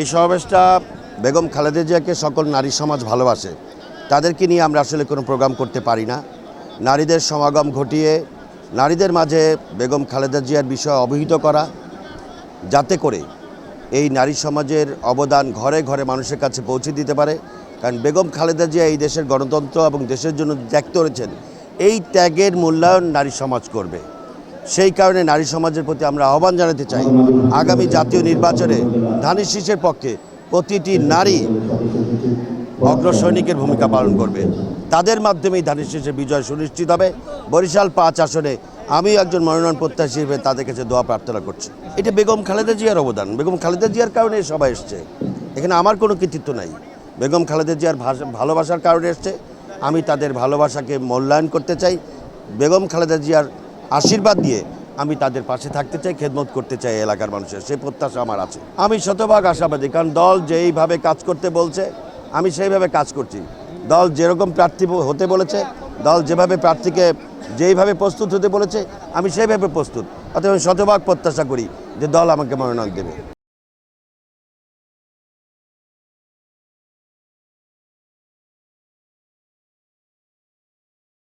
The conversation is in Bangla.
এই সমাবেশটা বেগম খালেদা জিয়াকে সকল নারী সমাজ ভালোবাসে। তাদেরকে নিয়ে আমরা আসলে কোনো প্রোগ্রাম করতে পারি না। নারীদের সমাগম ঘটিয়ে নারীদের মাঝে বেগম খালেদা জিয়ার বিষয়ে অবহিত করা, যাতে করে এই নারী সমাজের অবদান ঘরে ঘরে মানুষের কাছে পৌঁছে দিতে পারে। কারণ বেগম খালেদা জিয়া এই দেশের গণতন্ত্র এবং দেশের জন্য ত্যাগ করেছেন। এই ত্যাগের মূল্যায়ন নারী সমাজ করবে। সেই কারণে নারী সমাজের প্রতি আমরা আহ্বান জানাতে চাই। আগামী জাতীয় নির্বাচনে ধানের শীষের পক্ষে প্রতিটি নারী অগ্রসৈনিকের ভূমিকা পালন করবে। তাদের মাধ্যমেই ধানের শীষে বিজয় সুনিশ্চিত হবে। বরিশাল পাঁচ আসনে আমি একজন মনোনয়ন প্রত্যাশী হিসেবে তাদের কাছে দোয়া প্রার্থনা করছি। এটা বেগম খালেদা জিয়ার অবদান। বেগম খালেদা জিয়ার কারণে সবাই এসছে। এখানে আমার কোনো কৃতিত্ব নাই। বেগম খালেদা জিয়ার ভালোবাসার কারণে এসছে। আমি তাদের ভালোবাসাকে মূল্যায়ন করতে চাই। বেগম খালেদা জিয়ার আশীর্বাদ দিয়ে আমি তাদের পাশে থাকতে চাই, খেদমত করতে চাই এলাকার মানুষের। সেই প্রত্যাশা আমার আছে। আমি শতভাগ আশাবাদী, কারণ দল যেইভাবে কাজ করতে বলছে, আমি সেইভাবে কাজ করছি। দল যেরকম প্রার্থী হতে বলেছে, দল যেভাবে প্রার্থীকে যেইভাবে প্রস্তুত হতে বলেছে, আমি সেইভাবে প্রস্তুত। অতএব শতভাগ প্রত্যাশা করি যে দল আমাকে মনোনয়ন দেবে।